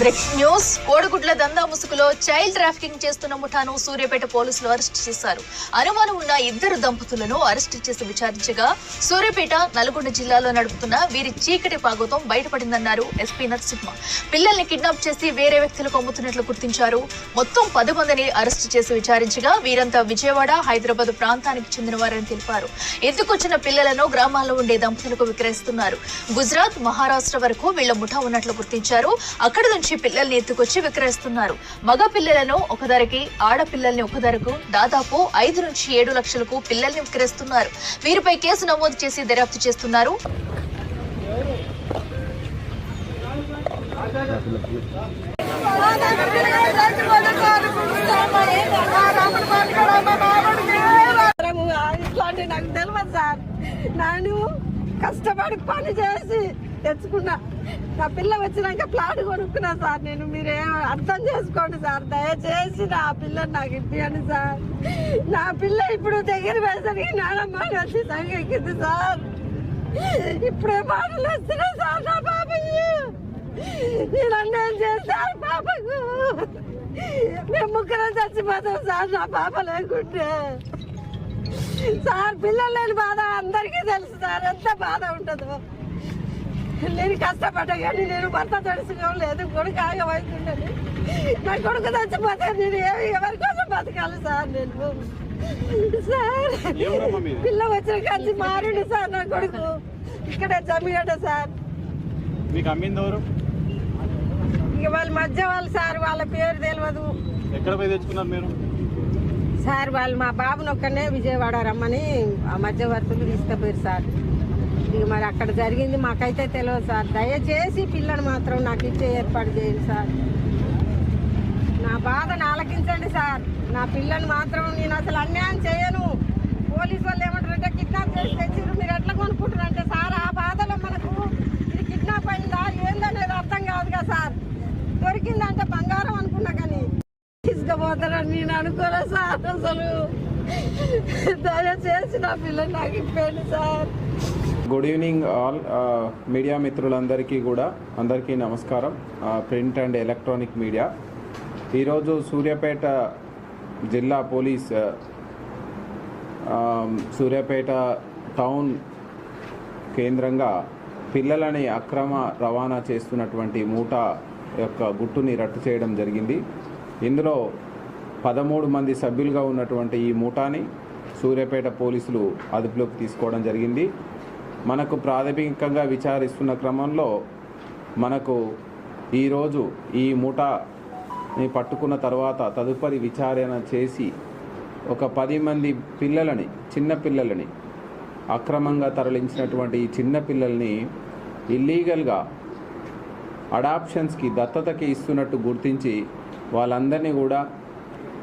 Breaking news. కోడిగుడ్ల దందా ముసుగులో child trafficking చేస్తున్న ముఠాను సూర్యాపేట పోలీసులు అరెస్ట్ చేశారు. అనుమానం ఉన్న ఇద్దరు దంపతులను అరెస్ట్ చేసి విచారించగా సూర్యాపేట నల్గొండ జిల్లాలో నడుపుతున్న వీరి చీకటి పాగోతం బయటపడిందన్నారు ఎస్పీ నరసింహ. పిల్లల్ని కిడ్నాప్ చేసి వేరే వ్యక్తులకు అమ్ముతున్నట్లు గుర్తించారు. మొత్తం పది మందిని అరెస్ట్ చేసి విచారించగా వీరంతా విజయవాడ హైదరాబాద్ ప్రాంతానికి చెందినవారని తెలిపారు. ఎత్తుకొచ్చిన పిల్లలను గ్రామాల్లో ఉండే దంపతులకు విక్రయిస్తున్నారు? గుజరాత్ మహారాష్ట్ర వరకు వీళ్ళ ముఠా ఉన్నట్లు గుర్తించారు. అక్కడి నుంచి పిల్లల్ని ఎత్తుకొచ్చి విక్రయిస్తున్నారు. మగ పిల్లలను ఒక ధరకి ఆడపిల్లల్ని ఒక ధరకు దాదాపు ఐదు నుంచి ఏడు లక్షలకు పిల్లల్ని విక్రయిస్తున్నారు. వీరిపై కేసు నమోదు చేసి దర్యాప్తు చేస్తున్నారు. ఇట్లాంటి నాకు తెలియదు సార్. నేను కష్టపడి పని చేసి తెచ్చుకున్నా. నా పిల్ల వచ్చినాక ప్లాట్ కొనుక్కున్నా సార్ నేను. మీరే అర్థం చేసుకోండి సార్. దయచేసి నా పిల్లని నాకు ఇప్పియండి సార్. నా పిల్ల ఇప్పుడు దగ్గర వేసరికి నానమ్మ కలిసి సంగ ఎక్కింది సార్. ఇప్పుడే మాటలు వస్తున్నాయి సార్ నా పాపకి నేను అన్యాయం చేస్తాను పాపకు మేము ముగ్గురం చచ్చిపోతాం సార్ నా పాప లేకుంటే. సార్ పిల్లలు లేని బాధ అందరికీ తెలుసు సార్. ఎంత బాధ ఉంటుందో. నేను కష్టపడ్డా కానీ నేను భర్త లేదు కొడుకు ఆగమైతుండని నా కొడుకు చచ్చిపోతే నేను ఏ- ఎవరి కోసం బతకాలి సార్ నేను? సార్? పిల్ల వచ్చిన కలిసి మారిండు సార్ నా కొడుకు. ఇక్కడ జమీగడ్డ సార్. మీకు అమ్మింది ఎవరు? ఇక వాళ్ళ మధ్య వాళ్ళు సార్ వాళ్ళ పేరు తెలియదు ఎక్కడ పోయి తెచ్చుకున్నారు మీరు? సార్ వాళ్ళు మా బాబుని ఒక్కనే విజయవాడ రమ్మని ఆ మధ్యవర్తులు తీసుకుపోయారు సార్. ఇక మరి అక్కడ జరిగింది మాకైతే తెలియదు సార్. దయచేసి పిల్లని మాత్రం నాకు ఇచ్చే ఏర్పాటు చేయండి సార్. నా బాధను ఆలకించండి సార్. నా పిల్లని మాత్రం నేను అసలు అన్యాయం చేయను. పోలీసు వాళ్ళు ఏమంటారంటే కిడ్నాప్ చేసి తెచ్చిర్రు మీరు ఎట్లా కొనుక్కుంటారంటే సార్ ఆ బాధలో మనకు ఇది కిడ్నాప్ అయిందా? ఏందనేది అర్థం కాదు కదా సార్. దొరికిందంటే బంగారం అనుకున్నా కానీ తీసుకుపోతారని నేను అనుకోలే సార్ అసలు. దయచేసి నా పిల్లని నాకు ఇప్పండి sir. Good evening all media మిత్రులందరికీ కూడా అందరికీ నమస్కారం. Print and electronic media. ఈరోజు సూర్యాపేట జిల్లా పోలీస్ సూర్యాపేట టౌన్ కేంద్రంగా పిల్లలని అక్రమ రవాణా చేస్తున్నటువంటి మూట యొక్క గుట్టుని రట్టు చేయడం జరిగింది. ఇందులో పదమూడు మంది సభ్యులుగా ఉన్నటువంటి ఈ మూటాని సూర్యాపేట పోలీసులు అదుపులోకి తీసుకోవడం జరిగింది. మనకు ప్రాథమికంగా విచారిస్తున్న క్రమంలో మనకు ఈరోజు ఈ ముఠాని పట్టుకున్న తర్వాత తదుపరి విచారణ చేసి ఒక పది మంది పిల్లలని చిన్న పిల్లలని అక్రమంగా తరలించినటువంటి ఈ చిన్న పిల్లల్ని ఇల్లీగల్గా అడాప్షన్స్కి దత్తతకి ఇస్తున్నట్టు గుర్తించి వాళ్ళందరినీ కూడా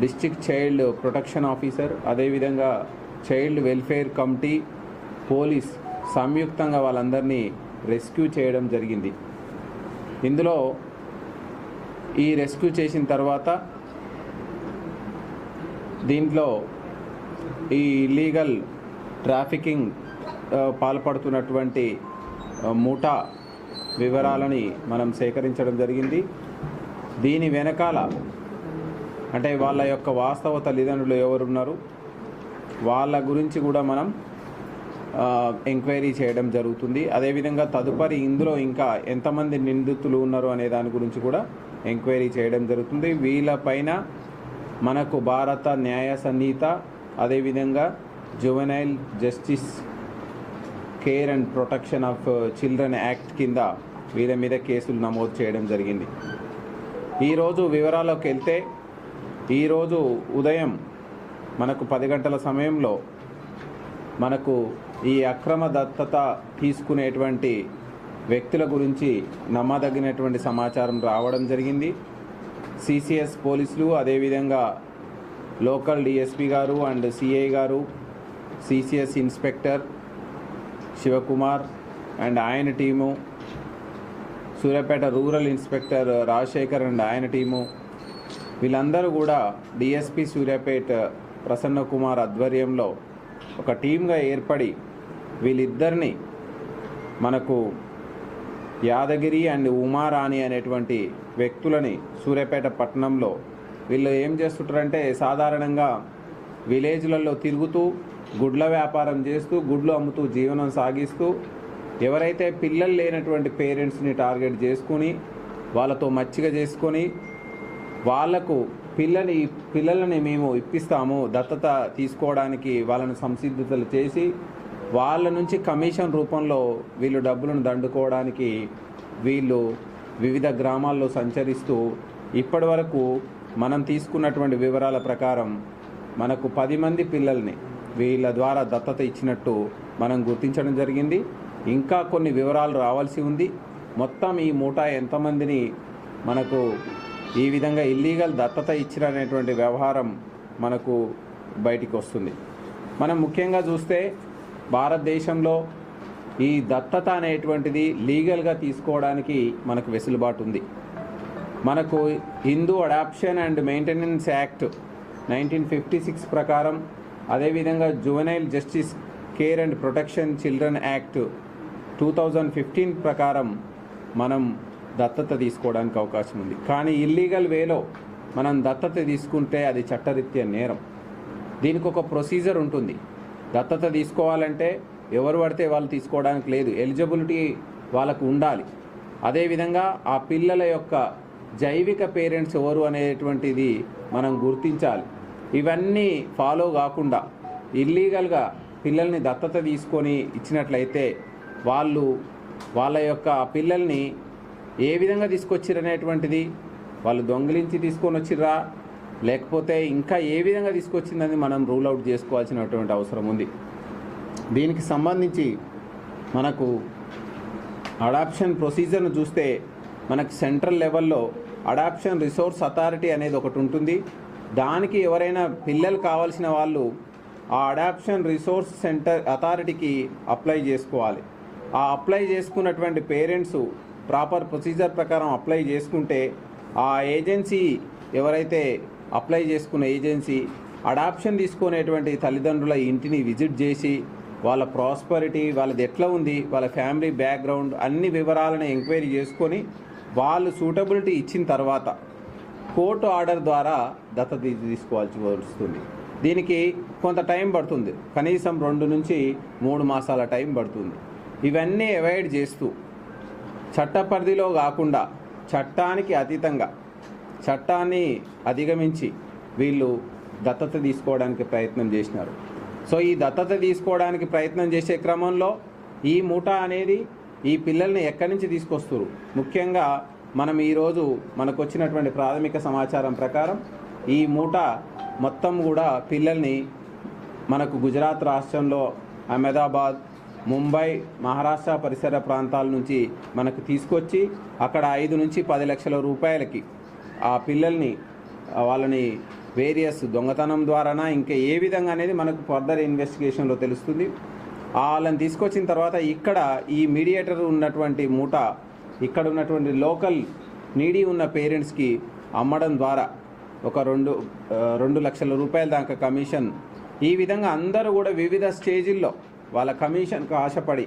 డిస్ట్రిక్ట్ చైల్డ్ ప్రొటెక్షన్ ఆఫీసర్ అదేవిధంగా చైల్డ్ వెల్ఫేర్ కమిటీ పోలీస్ సంయుక్తంగా వాళ్ళందరినీ రెస్క్యూ చేయడం జరిగింది. ఇందులో ఈ రెస్క్యూ చేసిన తర్వాత దీంట్లో ఈ ఇల్లీగల్ ట్రాఫికింగ్ పాల్పడుతున్నటువంటి ముఠా వివరాలని మనం సేకరించడం జరిగింది. దీని వెనకాల అంటే వాళ్ళ యొక్క వాస్తవ తల్లిదండ్రులు ఎవరున్నారు? వాళ్ళ గురించి కూడా మనం ఎంక్వైరీ చేయడం జరుగుతుంది. అదేవిధంగా తదుపరి ఇందులో ఇంకా ఎంతమంది నిందితులు ఉన్నారు అనే దాని గురించి కూడా ఎంక్వైరీ చేయడం జరుగుతుంది. వీళ్ళపైన మనకు భారత న్యాయ సంహిత అదేవిధంగా juvenile justice care and protection of children act కింద వీళ్ళ మీద కేసులు నమోదు చేయడం జరిగింది. ఈరోజు వివరాల్లోకి వెళ్తే ఈరోజు ఉదయం మనకు పది గంటల సమయంలో మనకు ఈ అక్రమ దత్తత తీసుకునేటువంటి వ్యక్తుల గురించి నమ్మదగినటువంటి సమాచారం రావడం జరిగింది. సిసిఎస్ పోలీసులు అదేవిధంగా లోకల్ డిఎస్పి గారు అండ్ సిఐ గారు సిసిఎస్ ఇన్స్పెక్టర్ శివకుమార్ అండ్ ఆయన team Suryapet rural inspector Rajasekhar and ఆయన టీము వీళ్ళందరూ కూడా డిఎస్పి సూర్యాపేట ప్రసన్న కుమార్ ఆధ్వర్యంలో ఒక టీమ్గా ఏర్పడి వీళ్ళిద్దరిని మనకు యాదగిరి అండ్ ఉమారాణి అనేటువంటి వ్యక్తులని సూర్యాపేట పట్టణంలో వీళ్ళు ఏం చేస్తుంటారంటే సాధారణంగా విలేజ్లలో తిరుగుతూ గుడ్ల వ్యాపారం చేస్తూ గుడ్లు అమ్ముతూ జీవనం సాగిస్తూ ఎవరైతే పిల్లలు లేనటువంటి పేరెంట్స్ని టార్గెట్ చేసుకుని వాళ్ళతో మచ్చిక చేసుకొని వాళ్ళకు పిల్లని పిల్లలని మేము ఇప్పిస్తాము దత్తత తీసుకోవడానికి వాళ్ళని సంసిద్ధతలు చేసి వాళ్ళ నుంచి కమిషన్ రూపంలో వీళ్ళు డబ్బులను దండుకోవడానికి వీళ్ళు వివిధ గ్రామాల్లో సంచరిస్తూ ఇప్పటి వరకు మనం తీసుకున్నటువంటి వివరాల ప్రకారం మనకు పది మంది పిల్లల్ని వీళ్ళ ద్వారా దత్తత ఇచ్చినట్టు మనం గుర్తించడం జరిగింది. ఇంకా కొన్ని వివరాలు రావాల్సి ఉంది. మొత్తం ఈ మూట ఎంతమందిని మనకు ఈ విధంగా ఇల్లీగల్ దత్తత ఇచ్చిననేటువంటి వ్యవహారం మనకు బయటికి వస్తుంది. మనం ముఖ్యంగా చూస్తే భారతదేశంలో ఈ దత్తత అనేటువంటిది లీగల్గా తీసుకోవడానికి మనకు వెసులుబాటు ఉంది. మనకు Hindu adoption and maintenance act nineteen fifty six ప్రకారం అదేవిధంగా juvenile justice care and protection children act two thousand fifteen ప్రకారం మనం దత్తత తీసుకోవడానికి అవకాశం ఉంది. కానీ ఇల్లీగల్ వేలో మనం దత్తత తీసుకుంటే అది చట్టరీత్యా నేరం. దీనికి ఒక ప్రొసీజర్ ఉంటుంది. దత్తత తీసుకోవాలంటే ఎవరు పడితే వాళ్ళు తీసుకోవడానికి లేదు. ఎలిజిబిలిటీ వాళ్ళకు ఉండాలి. అదేవిధంగా ఆ పిల్లల యొక్క జైవిక పేరెంట్స్ ఎవరు అనేటువంటిది మనం గుర్తించాలి. ఇవన్నీ ఫాలో కాకుండా ఇల్లీగల్గా పిల్లల్ని దత్తత తీసుకొని ఇచ్చినట్లయితే వాళ్ళు వాళ్ళ యొక్క పిల్లల్ని ఏ విధంగా తీసుకొచ్చిరనేటువంటిది వాళ్ళు దొంగిలించి తీసుకొని వచ్చిర్రా? లేకపోతే ఇంకా ఏ విధంగా తీసుకొచ్చిందని మనం రూల్ అవుట్ చేసుకోవాల్సినటువంటి అవసరం ఉంది. దీనికి సంబంధించి మనకు అడాప్షన్ ప్రొసీజర్ను చూస్తే మనకు సెంట్రల్ లెవెల్లో అడాప్షన్ రిసోర్స్ అథారిటీ అనేది ఒకటి ఉంటుంది. దానికి ఎవరైనా పిల్లలు కావాల్సిన వాళ్ళు ఆ అడాప్షన్ రిసోర్స్ సెంటర్ అథారిటీకి అప్లై చేసుకోవాలి. ఆ అప్లై చేసుకున్నటువంటి పేరెంట్స్ ప్రాపర్ ప్రొసీజర్ ప్రకారం అప్లై చేసుకుంటే ఆ ఏజెన్సీ ఎవరైతే అప్లై చేసుకున్న ఏజెన్సీ అడాప్షన్ తీసుకునేటువంటి తల్లిదండ్రుల ఇంటిని విజిట్ చేసి వాళ్ళ ప్రాస్పరిటీ వాళ్ళది ఎట్లా ఉంది వాళ్ళ ఫ్యామిలీ బ్యాక్గ్రౌండ్ అన్ని వివరాలను ఎంక్వైరీ చేసుకొని వాళ్ళు సూటబిలిటీ ఇచ్చిన తర్వాత కోర్టు ఆర్డర్ ద్వారా దత్తత తీసుకోవాల్సి వస్తుంది. దీనికి కొంత టైం పడుతుంది. కనీసం రెండు నుంచి మూడు మాసాల టైం పడుతుంది. ఇవన్నీ అవాయిడ్ చేస్తూ చట్ట పరిధిలో కాకుండా చట్టానికి అతీతంగా చట్టాన్ని అధిగమించి వీళ్ళు దత్తత తీసుకోవడానికి ప్రయత్నం చేసినారు. సో ఈ దత్తత తీసుకోవడానికి ప్రయత్నం చేసే క్రమంలో ఈ మూట అనేది ఈ పిల్లల్ని ఎక్కడి నుంచి తీసుకొస్తారు? ముఖ్యంగా మనం ఈరోజు మనకు వచ్చినటువంటి ప్రాథమిక సమాచారం ప్రకారం ఈ మూట మొత్తం కూడా పిల్లల్ని మనకు గుజరాత్ రాష్ట్రంలో అహ్మదాబాద్ ముంబై మహారాష్ట్ర పరిసర ప్రాంతాల నుంచి మనకు తీసుకొచ్చి అక్కడ ఐదు నుంచి పది లక్షల రూపాయలకి ఆ పిల్లల్ని వాళ్ళని వేరియస్ దొంగతనం ద్వారానా ఇంకా ఏ విధంగా అనేది మనకు ఫర్దర్ ఇన్వెస్టిగేషన్లో తెలుస్తుంది. వాళ్ళని తీసుకొచ్చిన తర్వాత ఇక్కడ ఈ మీడియేటర్ ఉన్నటువంటి మూట ఇక్కడ ఉన్నటువంటి లోకల్ నీడీ ఉన్న పేరెంట్స్కి అమ్మడం ద్వారా ఒక రెండు రెండు లక్షల రూపాయల దాకా కమిషన్. ఈ విధంగా అందరూ కూడా వివిధ స్టేజీల్లో వాళ్ళ కమిషన్కు ఆశపడి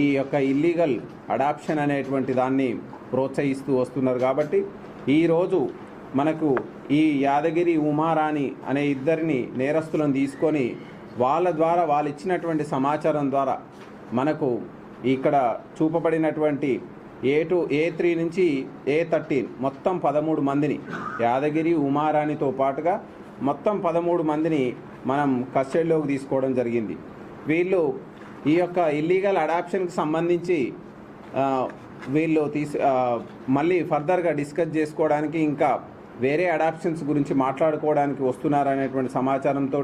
ఈ యొక్క ఇల్లీగల్ అడాప్షన్ అనేటువంటి దాన్ని ప్రోత్సహిస్తూ వస్తున్నారు కాబట్టి ఈరోజు మనకు ఈ యాదగిరి ఉమారాణి అనే ఇద్దరిని నేరస్తులను తీసుకొని వాళ్ళ ద్వారా వాళ్ళు ఇచ్చినటువంటి సమాచారం ద్వారా మనకు ఇక్కడ చూపబడినటువంటి ఏ టూ ఏ త్రీ నుంచి ఏ థర్టీన్ మొత్తం పదమూడు మందిని యాదగిరి ఉమారాణితో పాటుగా మొత్తం పదమూడు మందిని మనం కస్టడీలోకి తీసుకోవడం జరిగింది. వీళ్ళు ఈ యొక్క ఇల్లీగల్ అడాప్షన్కి సంబంధించి వీళ్ళు తీసి మళ్ళీ ఫర్దర్గా డిస్కస్ చేసుకోవడానికి ఇంకా వేరే అడాప్షన్స్ గురించి మాట్లాడుకోవడానికి వస్తున్నారనేటువంటి సమాచారంతో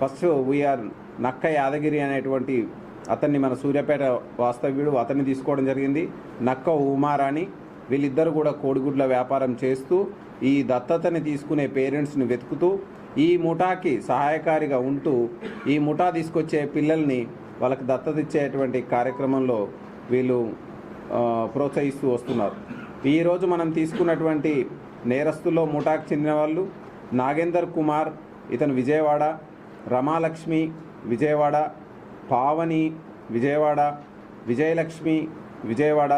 ఫస్ట్ వీఆర్ నక్క యాదగిరి అనేటువంటి అతన్ని మన సూర్యాపేట వాస్తవ్యుడు అతన్ని తీసుకోవడం జరిగింది. నక్క ఉమారాణి వీళ్ళిద్దరు కూడా కోడిగుడ్ల వ్యాపారం చేస్తూ ఈ దత్తతని తీసుకునే పేరెంట్స్ని వెతుకుతూ ఈ ముఠాకి సహాయకారిగా ఉంటూ ఈ ముఠా తీసుకొచ్చే పిల్లల్ని వాళ్ళకి దత్తత ఇచ్చేటువంటి కార్యక్రమంలో వీళ్ళు ప్రోత్సహిస్తూ వస్తున్నారు. ఈరోజు మనం తీసుకున్నటువంటి నేరస్తుల్లో ముఠాకు చెందిన వాళ్ళు నాగేందర్ కుమార్ ఇతను విజయవాడ రమాలక్ష్మి విజయవాడ పావని విజయవాడ విజయలక్ష్మి విజయవాడ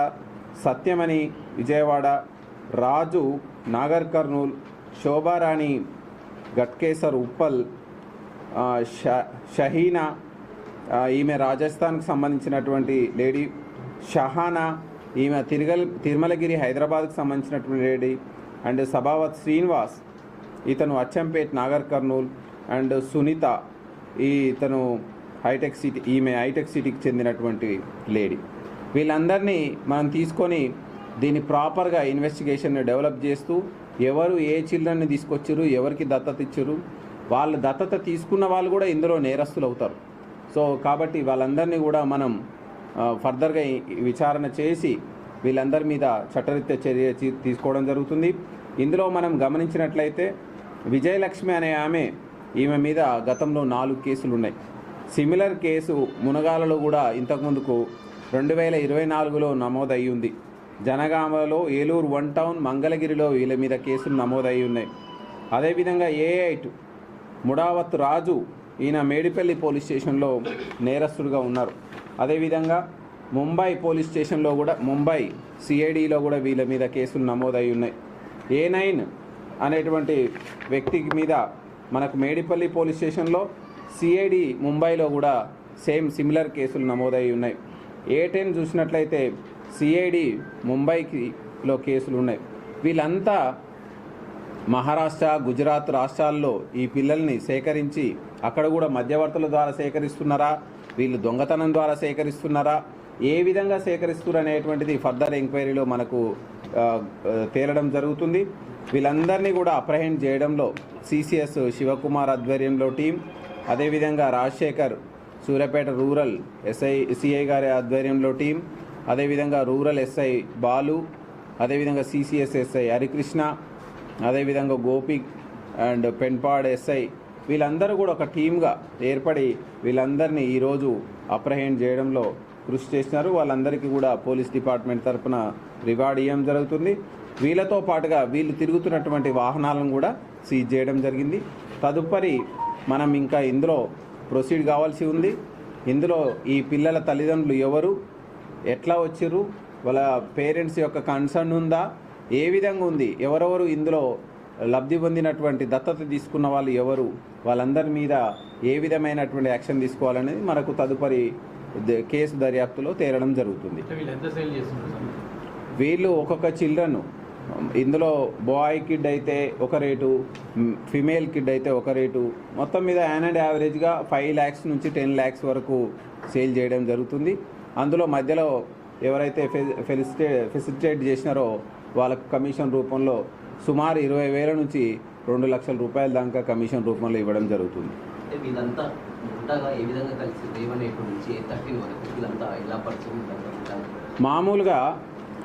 సత్యమణి విజయవాడ రాజు నాగర్ కర్నూల్ శోభారాణి గట్కేసర్ ఉప్పల్ ష- షహీనా ఈమె రాజస్థాన్కి సంబంధించినటువంటి లేడీ షహానా ఈమె తిరుగల్ తిరుమలగిరి హైదరాబాద్కు సంబంధించినటువంటి లేడీ అండ్ సభావత్ శ్రీనివాస్ ఇతను అచ్చంపేట్ నాగర్ కర్నూల్ అండ్ సునీత ఈ ఇతను హైటెక్ సిటీ ఈమె హైటెక్ సిటీకి చెందినటువంటి లేడీ వీళ్ళందరినీ మనం తీసుకొని దీన్ని ప్రాపర్గా ఇన్వెస్టిగేషన్ డెవలప్ చేస్తూ ఎవరు ఏ చిల్డ్రన్ని తీసుకొచ్చారు ఎవరికి దత్తత ఇచ్చారు వాళ్ళు దత్తత తీసుకున్న వాళ్ళు కూడా ఇందులో నేరస్తులు అవుతారు సో కాబట్టి వాళ్ళందరినీ కూడా మనం ఫర్దర్గా విచారణ చేసి వీళ్ళందరి మీద చట్టరీత్యా చర్య తీసుకోవడం జరుగుతుంది. ఇందులో మనం గమనించినట్లయితే విజయలక్ష్మి అనే ఆమె ఈమె మీద గతంలో నాలుగు కేసులు ఉన్నాయి. సిమిలర్ కేసు మునగాలలో కూడా ఇంతకుముందుకు రెండు వేల ఇరవై నాలుగులో నమోదయ్యి ఉంది. జనగామలో ఏలూరు వన్ టౌన్ మంగళగిరిలో వీళ్ళ మీద కేసులు నమోదయ్యి ఉన్నాయి. అదేవిధంగా ఏఐటు ముడావత్ రాజు ఈయన మేడిపల్లి పోలీస్ స్టేషన్లో నేరస్తుడుగా ఉన్నారు. అదేవిధంగా ముంబై పోలీస్ స్టేషన్లో కూడా ముంబై సిఐడిలో కూడా వీళ్ళ మీద కేసులు నమోదై ఉన్నాయి. ఏ నైన్ అనేటువంటి వ్యక్తి మీద మనకు మేడిపల్లి పోలీస్ స్టేషన్లో సిఐడి ముంబైలో కూడా సేమ్ సిమిలర్ కేసులు నమోదై ఉన్నాయి. ఏ టెన్ చూసినట్లయితే సిఐడి ముంబైకి లో కేసులు ఉన్నాయి. వీళ్ళంతా మహారాష్ట్ర గుజరాత్ రాష్ట్రాల్లో ఈ పిల్లల్ని సేకరించి అక్కడ కూడా మధ్యవర్తుల ద్వారా సేకరిస్తున్నారా? వీళ్ళు దొంగతనం ద్వారా సేకరిస్తున్నారా? ఏ విధంగా సేకరిస్తున్నారు అనేటువంటిది ఫర్దర్ ఎంక్వైరీలో మనకు తేలడం జరుగుతుంది. వీళ్ళందరినీ కూడా అప్రహెండ్ చేయడంలో సిసిఎస్ శివకుమార్ ఆధ్వర్యంలో టీం అదేవిధంగా Rajasekhar Suryapet rural SI CI గారి ఆధ్వర్యంలో టీం అదేవిధంగా రూరల్ ఎస్ఐ బాలు అదేవిధంగా సిసిఎస్ ఎస్ఐ హరికృష్ణ అదేవిధంగా గోపి అండ్ పెన్పాడ్ ఎస్ఐ వీళ్ళందరూ కూడా ఒక టీమ్గా ఏర్పడి వీళ్ళందరినీ ఈరోజు అప్రహెండ్ చేయడంలో కృషి చేసినారు వాళ్ళందరికీ కూడా పోలీస్ డిపార్ట్మెంట్ తరఫున రివార్డ్ ఇవ్వడం జరుగుతుంది. వీళ్ళతో పాటుగా వీళ్ళు తిరుగుతున్నటువంటి వాహనాలను కూడా సీజ్ చేయడం జరిగింది. తదుపరి మనం ఇంకా ఇందులో ప్రొసీడ్ కావాల్సి ఉంది. ఇందులో ఈ పిల్లల తల్లిదండ్రులు ఎవరు? ఎట్లా వచ్చిర్రు? వాళ్ళ పేరెంట్స్ యొక్క కన్సర్న్ ఉందా? ఏ విధంగా ఉంది? ఎవరెవరు ఇందులో లబ్ధి పొందినటువంటి దత్తత తీసుకున్న వాళ్ళు ఎవరు? వాళ్ళందరి మీద ఏ విధమైనటువంటి యాక్షన్ తీసుకోవాలనేది మనకు తదుపరి కేసు దర్యాప్తులో తేలడం జరుగుతుంది. వీళ్ళు ఒక్కొక్క చిల్డ్రన్. ఇందులో బాయ్ కిడ్ అయితే ఒక రేటు ఫిమేల్ కిడ్ అయితే ఒక రేటు. మొత్తం మీద యాన్ అండ్ యావరేజ్గా ఫైవ్ ల్యాక్స్ నుంచి టెన్ ల్యాక్స్ వరకు సేల్ చేయడం జరుగుతుంది. అందులో మధ్యలో ఎవరైతే ఫె- ఫెలిసిటే ఫెసిలిటేట్ చేసినారో వాళ్ళకు కమిషన్ రూపంలో సుమారు ఇరవై వేల నుంచి రెండు లక్షల రూపాయల దాకా కమిషన్ రూపంలో ఇవ్వడం జరుగుతుంది. మామూలుగా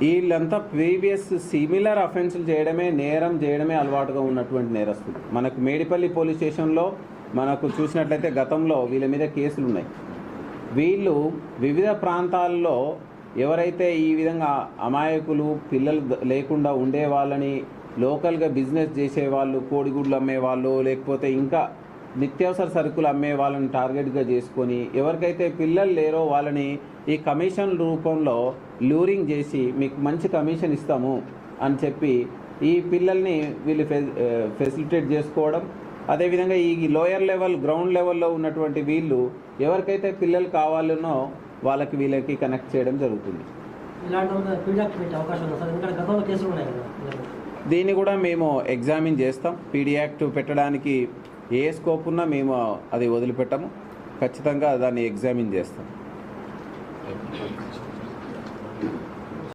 వీళ్ళంతా ప్రీవియస్ సిమిలర్ అఫెన్సులు చేయడమే నేరం చేయడమే అలవాటుగా ఉన్నటువంటి నేరస్తులు. మనకు మేడిపల్లి పోలీస్ స్టేషన్లో మనకు చూసినట్లయితే గతంలో వీళ్ళ మీద కేసులు ఉన్నాయి వీళ్ళు వివిధ ప్రాంతాల్లో ఎవరైతే ఈ విధంగా అమాయకులు పిల్లలు లేకుండా ఉండే వాళ్ళని లోకల్గా బిజినెస్ చేసేవాళ్ళు కోడిగుడ్లు అమ్మేవాళ్ళు లేకపోతే ఇంకా నిత్యావసర సరుకులు అమ్మే వాళ్ళని టార్గెట్గా చేసుకొని ఎవరికైతే పిల్లలు లేరో వాళ్ళని ఈ కమిషన్ రూపంలో లూరింగ్ చేసి మీకు మంచి కమిషన్ ఇస్తాము అని చెప్పి ఈ పిల్లల్ని వీళ్ళు ఫె ఫెసిలిటేట్ చేసుకోవడం. అదేవిధంగా ఈ లోయర్ లెవెల్ గ్రౌండ్ లెవెల్లో ఉన్నటువంటి వీళ్ళు ఎవరికైతే పిల్లలు కావాలనో వాళ్ళకి వీళ్ళకి కనెక్ట్ చేయడం జరుగుతుంది. దీన్ని కూడా మేము ఎగ్జామిన్ చేస్తాం. పీడీ యాక్ట్ పెట్టడానికి ఏ స్కోప్ ఉన్నా మేము అది వదిలిపెట్టము. ఖచ్చితంగా దాన్ని ఎగ్జామిన్ చేస్తాం.